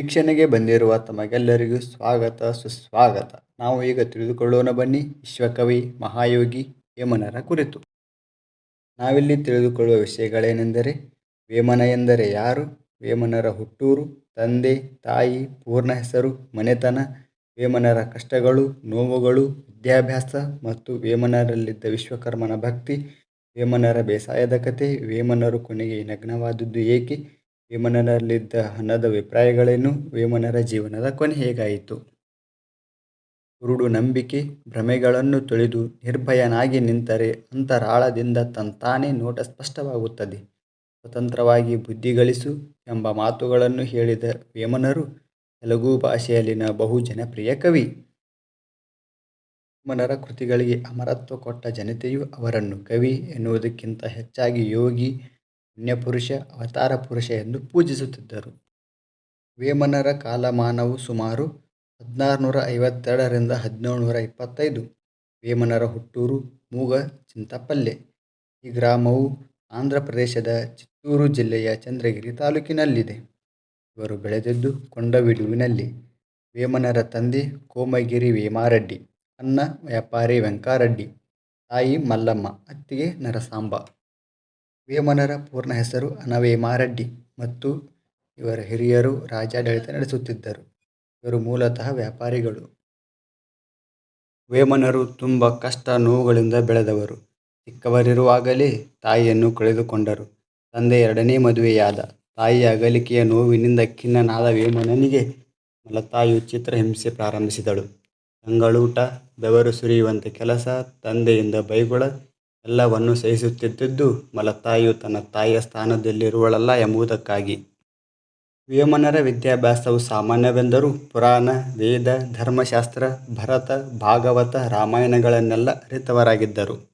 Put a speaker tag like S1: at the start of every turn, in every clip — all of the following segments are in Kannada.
S1: ವೀಕ್ಷಣೆಗೆ ಬಂದಿರುವ ತಮಗೆಲ್ಲರಿಗೂ ಸ್ವಾಗತ, ಸುಸ್ವಾಗತ. ನಾವು ಈಗ ತಿಳಿದುಕೊಳ್ಳೋಣ ಬನ್ನಿ ವಿಶ್ವಕವಿ ಮಹಾಯೋಗಿ ವೇಮನರ ಕುರಿತು. ನಾವಿಲ್ಲಿ ತಿಳಿದುಕೊಳ್ಳುವ ವಿಷಯಗಳೇನೆಂದರೆ, ವೇಮನ ಎಂದರೆ ಯಾರು? ವೇಮನರ ಹುಟ್ಟೂರು, ತಂದೆ, ತಾಯಿ, ಪೂರ್ಣ ಹೆಸರು, ಮನೆತನ, ವೇಮನರ ಕಷ್ಟಗಳು, ನೋವುಗಳು, ವಿದ್ಯಾಭ್ಯಾಸ ಮತ್ತು ವೇಮನರಲ್ಲಿದ್ದ ವಿಶ್ವಕರ್ಮನ ಭಕ್ತಿ, ವೇಮನರ ಬೇಸಾಯದ ಕತೆ, ವೇಮನರು ಕೊನೆಗೆ ನಗ್ನವಾದದ್ದು ಏಕೆ? ವೇಮನರಲ್ಲಿದ್ದ ಹಣದ ಅಭಿಪ್ರಾಯಗಳೇನು? ವೇಮನರ ಜೀವನದ ಕೊನೆ ಹೇಗಾಯಿತು? ಕುರುಡು ನಂಬಿಕೆ, ಭ್ರಮೆಗಳನ್ನು ತೊಳೆದು ನಿರ್ಭಯನಾಗಿ ನಿಂತರೆ ಅಂತರಾಳದಿಂದ ತಂತಾನೇ ನೋಟ ಸ್ಪಷ್ಟವಾಗುತ್ತದೆ. ಸ್ವತಂತ್ರವಾಗಿ ಬುದ್ಧಿಗಳಿಸು ಎಂಬ ಮಾತುಗಳನ್ನು ಹೇಳಿದ ವೇಮನರು, ತೆಲುಗು ಭಾಷೆಯಲ್ಲಿನ ಬಹು ಜನಪ್ರಿಯ ಕವಿ. ವೇಮನರ ಕೃತಿಗಳಿಗೆ ಅಮರತ್ವ ಕೊಟ್ಟ ಜನತೆಯು ಅವರನ್ನು ಕವಿ ಎನ್ನುವುದಕ್ಕಿಂತ ಹೆಚ್ಚಾಗಿ ಯೋಗಿ ಪುಣ್ಯಪುರುಷ, ಅವತಾರ ಪುರುಷ ಎಂದು ಪೂಜಿಸುತ್ತಿದ್ದರು. ವೇಮನರ ಕಾಲಮಾನವು ಸುಮಾರು ಹದಿನಾರುನೂರ ಐವತ್ತೆರಡರಿಂದ ಹದಿನೇಳುನೂರ ಇಪ್ಪತ್ತೈದು ವೇಮನರ ಹುಟ್ಟೂರು ಮೂಗ ಚಿಂತಪಲ್ಲೆ. ಈ ಗ್ರಾಮವು ಆಂಧ್ರ ಪ್ರದೇಶದ ಚಿತ್ತೂರು ಜಿಲ್ಲೆಯ ಚಂದ್ರಗಿರಿ ತಾಲೂಕಿನಲ್ಲಿದೆ. ಇವರು ಬೆಳೆದದ್ದು ಕೊಂಡವಿಡುವಿನಲ್ಲಿ. ವೇಮನರ ತಂದೆ ಕೋಮಗಿರಿ ವೇಮಾರೆಡ್ಡಿ ಅನ್ನ ವ್ಯಾಪಾರಿ ವೆಂಕಾರೆಡ್ಡಿ, ತಾಯಿ ಮಲ್ಲಮ್ಮ, ಅತ್ತಿಗೆ ನರಸಾಂಬ. ವೇಮನರ ಪೂರ್ಣ ಹೆಸರು ಅನವೇಮಾರೆಡ್ಡಿ ಮತ್ತು ಇವರ ಹಿರಿಯರು ರಾಜಾಡಳಿತ ನಡೆಸುತ್ತಿದ್ದರು. ಇವರು ಮೂಲತಃ ವ್ಯಾಪಾರಿಗಳು. ವೇಮನರು ತುಂಬ ಕಷ್ಟ ನೋವುಗಳಿಂದ ಬೆಳೆದವರು. ಚಿಕ್ಕವರಿರುವಾಗಲೇ ತಾಯಿಯನ್ನು ಕಳೆದುಕೊಂಡರು. ತಂದೆ ಎರಡನೇ ಮದುವೆಯಾದ ತಾಯಿಯ ಅಗಲಿಕೆಯ ನೋವಿನಿಂದ ಖಿನ್ನನಾದ ವೇಮನನಿಗೆ ಮಲತಾಯು ಚಿತ್ರಹಿಂಸೆ ಪ್ರಾರಂಭಿಸಿದಳು. ತಂಗಳೂಟ ಬೆವರು ಸುರಿಯುವಂತೆ ಕೆಲಸ ತಂದೆಯಿಂದ ಬೈಗುಳ ಎಲ್ಲವನ್ನೂ ಸಹಿಸುತ್ತಿದ್ದದ್ದು ಮಲತಾಯಿಯು ತನ್ನ ತಾಯಿಯ ಸ್ಥಾನದಲ್ಲಿರುವಳಲ್ಲ ಎಂಬುದಕ್ಕಾಗಿ. ವೇಮನರ ವಿದ್ಯಾಭ್ಯಾಸವು ಸಾಮಾನ್ಯವೆಂದರೂ ಪುರಾಣ, ವೇದ, ಧರ್ಮಶಾಸ್ತ್ರ, ಭರತ, ಭಾಗವತ, ರಾಮಾಯಣಗಳನ್ನೆಲ್ಲ ಅರಿತವರಾಗಿದ್ದರು.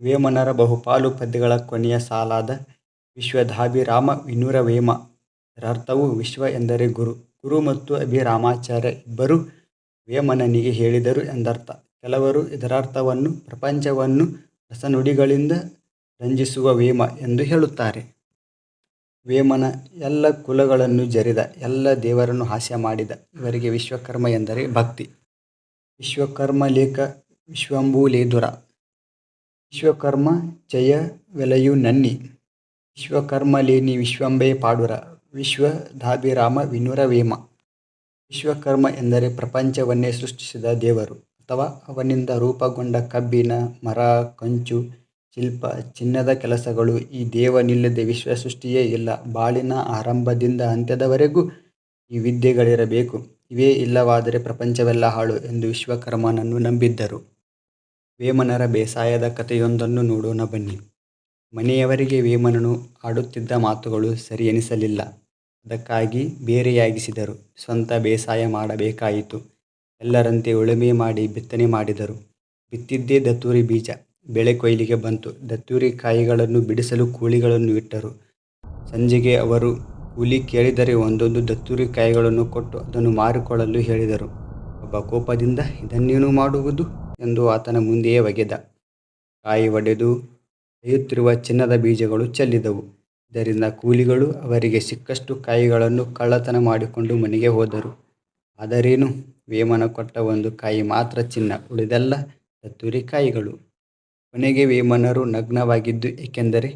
S1: ವೇಮನರ ಬಹುಪಾಲು ಪದ್ಯಗಳ ಕೊನೆಯ ಸಾಲಾದ ವಿಶ್ವದಾಭಿರಾಮ ವಿನೂರ ವೇಮ ಇದರರ್ಥವು ವಿಶ್ವ ಎಂದರೆ ಗುರು ಗುರು ಮತ್ತು ಅಭಿರಾಮಾಚಾರ್ಯ ಇಬ್ಬರು ವೇಮನನಿಗೆ ಹೇಳಿದರು ಎಂದರ್ಥ. ಕೆಲವರು ಇದರರ್ಥವನ್ನು ಪ್ರಪಂಚವನ್ನು ರಸನುಡಿಗಳಿಂದ ರಂಜಿಸುವ ವೇಮ ಎಂದು ಹೇಳುತ್ತಾರೆ. ವೇಮನ ಎಲ್ಲ ಕುಲಗಳನ್ನು ಜರಿದ, ಎಲ್ಲ ದೇವರನ್ನು ಹಾಸ್ಯ ಮಾಡಿದ, ಇವರಿಗೆ ವಿಶ್ವಕರ್ಮ ಎಂದರೆ ಭಕ್ತಿ. ವಿಶ್ವಕರ್ಮ ಲೇಖ ವಿಶ್ವಂಭೂಲೇದುರ ವಿಶ್ವಕರ್ಮ ಜಯ ವೆಲಯು ನನ್ನಿ. ವಿಶ್ವಕರ್ಮ ಲೇನಿ ವಿಶ್ವಂಬೆ ಪಾಡುರ. ವಿಶ್ವದಾಭಿರಾಮ ವಿನುರ ವೇಮ. ವಿಶ್ವಕರ್ಮ ಎಂದರೆ ಪ್ರಪಂಚವನ್ನೇ ಸೃಷ್ಟಿಸಿದ ದೇವರು. ಅಥವಾ ಅವನಿಂದ ರೂಪುಗೊಂಡ ಕಬ್ಬಿಣ ಮರ, ಕಂಚು, ಶಿಲ್ಪ, ಚಿನ್ನದ ಕೆಲಸಗಳು ಈ ದೇವನಿಲ್ಲದೆ ವಿಶ್ವ ಸೃಷ್ಟಿಯೇ ಇಲ್ಲ. ಬಾಳಿನ ಆರಂಭದಿಂದ ಅಂತ್ಯದವರೆಗೂ ಈ ವಿದ್ಯೆಗಳಿರಬೇಕು. ಇವೇ ಇಲ್ಲವಾದರೆ ಪ್ರಪಂಚವೆಲ್ಲ ಹಾಳು ಎಂದು ವಿಶ್ವಕರ್ಮನನ್ನು ನಂಬಿದ್ದರು. ವೇಮನರ ಬೇಸಾಯದ ಕಥೆಯೊಂದನ್ನು ನೋಡೋಣ ಬನ್ನಿ. ಮನೆಯವರಿಗೆ ವೇಮನನು ಆಡುತ್ತಿದ್ದ ಮಾತುಗಳು ಸರಿ ಎನಿಸಲಿಲ್ಲ. ಅದಕ್ಕಾಗಿ ಬೇರೆಯಾಗಿಸಿದರು. ಸ್ವಂತ ಬೇಸಾಯ ಮಾಡಬೇಕಾಯಿತು. ಎಲ್ಲರಂತೆ ಉಳುಮೆ ಮಾಡಿ ಬಿತ್ತನೆ ಮಾಡಿದರು. ಬಿತ್ತಿದ್ದೇ ದತ್ತೂರಿ ಬೀಜ. ಬೆಳೆ ಕೊಯ್ಲಿಗೆ ಬಂತು. ದತ್ತೂರಿ ಕಾಯಿಗಳನ್ನು ಬಿಡಿಸಲು ಕೂಲಿಗಳನ್ನು ಇಟ್ಟರು. ಸಂಜೆಗೆ ಅವರು ಕೂಲಿ ಕೇಳಿದರೆ ಒಂದೊಂದು ದತ್ತೂರಿ ಕಾಯಿಗಳನ್ನು ಕೊಟ್ಟು ಅದನ್ನು ಮಾರಿಕೊಳ್ಳಲು ಹೇಳಿದರು. ಒಬ್ಬ ಕೋಪದಿಂದ ಇದನ್ನೇನು ಮಾಡುವುದು? ಎಂದು ಆತನ ಮುಂದೆಯೇ ಒಗೆದ. ಕಾಯಿ ಒಡೆದು ಬೆಳೆಯುತ್ತಿರುವ ಚಿನ್ನದ ಬೀಜಗಳು ಚೆಲ್ಲಿದವು. ಇದರಿಂದ ಕೂಲಿಗಳು ಅವರಿಗೆ ಸಿಕ್ಕಷ್ಟು ಕಾಯಿಗಳನ್ನು ಕಳ್ಳತನ ಮಾಡಿಕೊಂಡು ಮನೆಗೆ ಹೋದರು. ಆದರೇನು? ವೇಮನ ಕೊಟ್ಟ ಒಂದು ಕಾಯಿ ಮಾತ್ರ ಚಿನ್ನ, ಉಳಿದೆಲ್ಲ ತುರಿ ಕಾಯಿಗಳು ಕೊನೆಗೆ ವೇಮನರು ನಗ್ನವಾಗಿದ್ದು, ಏಕೆಂದರೆ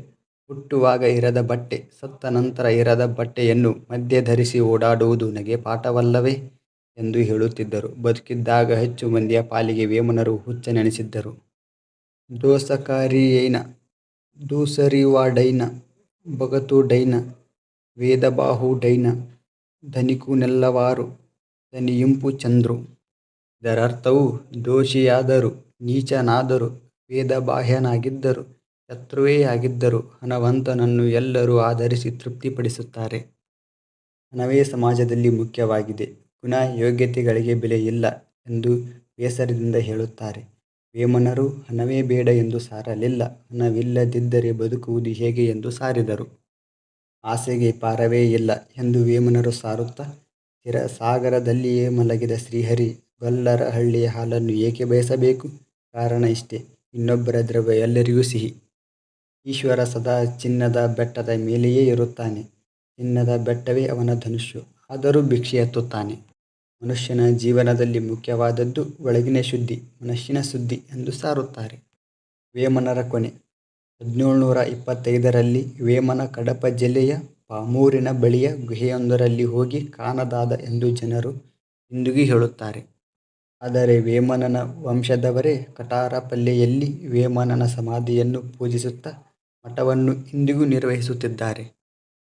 S1: ಹುಟ್ಟುವಾಗ ಇರದ ಬಟ್ಟೆ, ಸತ್ತ ನಂತರ ಇರದ ಬಟ್ಟೆಯನ್ನು ಮಧ್ಯೆ ಧರಿಸಿ ಓಡಾಡುವುದು ನಗೆ ಪಾಠವಲ್ಲವೇ ಎಂದು ಹೇಳುತ್ತಿದ್ದರು. ಬದುಕಿದ್ದಾಗ ಹೆಚ್ಚು ಮಂದಿಯ ಪಾಲಿಗೆ ವೇಮನರು ಹುಚ್ಚ ನೆನೆಸಿದ್ದರು ದೋಸಕಾರಿಯೈನ, ದೂಸರಿವಾಡೈನ ಡೈನ ಧನಿಕು ಧನಿಕುನೆಲ್ಲವಾರು ಧನಿಯಿಂಪು ಚಂದ್ರು. ಇದರರ್ಥವು ದೋಷಿಯಾದರು, ನೀಚನಾದರೂ ವೇದಬಾಹ್ಯನಾಗಿದ್ದರು, ಶತ್ರುವೇ ಆಗಿದ್ದರು, ಹಣವಂತನನ್ನು ಎಲ್ಲರೂ ಆಧರಿಸಿ ತೃಪ್ತಿಪಡಿಸುತ್ತಾರೆ. ಹಣವೇ ಸಮಾಜದಲ್ಲಿ ಮುಖ್ಯವಾಗಿದೆ ಗುಣ ಯೋಗ್ಯತೆಗಳಿಗೆ ಬೆಲೆ ಇಲ್ಲ ಎಂದು ಬೇಸರದಿಂದ ಹೇಳುತ್ತಾರೆ. ವೇಮನರು ಹಣವೇ ಬೇಡ ಎಂದು ಸಾರಲಿಲ್ಲ ಹಣವಿಲ್ಲದಿದ್ದರೆ ಬದುಕುವುದು ಹೇಗೆ ಎಂದು ಸಾರಿದರು. ಆಸೆಗೆ ಪಾರವೇ ಇಲ್ಲ ಎಂದು ವೇಮನರು ಸಾರುತ್ತಾ ಚಿರಸಾಗರದಲ್ಲಿಯೇ ಮಲಗಿದ ಶ್ರೀಹರಿ ಗೊಲ್ಲರ ಹಳ್ಳಿಯ ಹಾಲನ್ನು ಏಕೆ ಬಯಸಬೇಕು ಕಾರಣ ಇಷ್ಟೇ ಇನ್ನೊಬ್ಬರ ದ್ರವ್ಯ ಎಲ್ಲರಿಗೂ ಸಿಹಿ ಈಶ್ವರ ಸದಾ ಚಿನ್ನದ ಬೆಟ್ಟದ ಮೇಲೆಯೇ ಇರುತ್ತಾನೆ ಚಿನ್ನದ ಬೆಟ್ಟವೇ ಅವನ ಧನುಷ್ಯು ಆದರೂ ಭಿಕ್ಷೆ ಎತ್ತುತ್ತಾನೆ. ಮನುಷ್ಯನ ಜೀವನದಲ್ಲಿ ಮುಖ್ಯವಾದದ್ದು ಒಳಗಿನ ಶುದ್ಧಿ, ಮನಸ್ಸಿನ ಶುದ್ಧಿ ಎಂದು ಸಾರುತ್ತಾರೆ. ವೇಮನರ ಕೊನೆ ಹದಿನೇಳು ನೂರ ಇಪ್ಪತ್ತೈದರಲ್ಲಿ ವೇಮನ ಕಡಪ ಜಿಲ್ಲೆಯ ಪಾಮೂರಿನ ಬಳಿಯ ಗುಹೆಯೊಂದರಲ್ಲಿ ಹೋಗಿ ಕಾಣದಾದ ಎಂದು ಜನರು ಇಂದಿಗೂ ಹೇಳುತ್ತಾರೆ. ಆದರೆ ವೇಮನನ ವಂಶದವರೇ ಕಟಾರಪಲ್ಲೆಯಲ್ಲಿ ವೇಮನನ ಸಮಾಧಿಯನ್ನು ಪೂಜಿಸುತ್ತಾ ಮಠವನ್ನು ಇಂದಿಗೂ ನಿರ್ವಹಿಸುತ್ತಿದ್ದಾರೆ.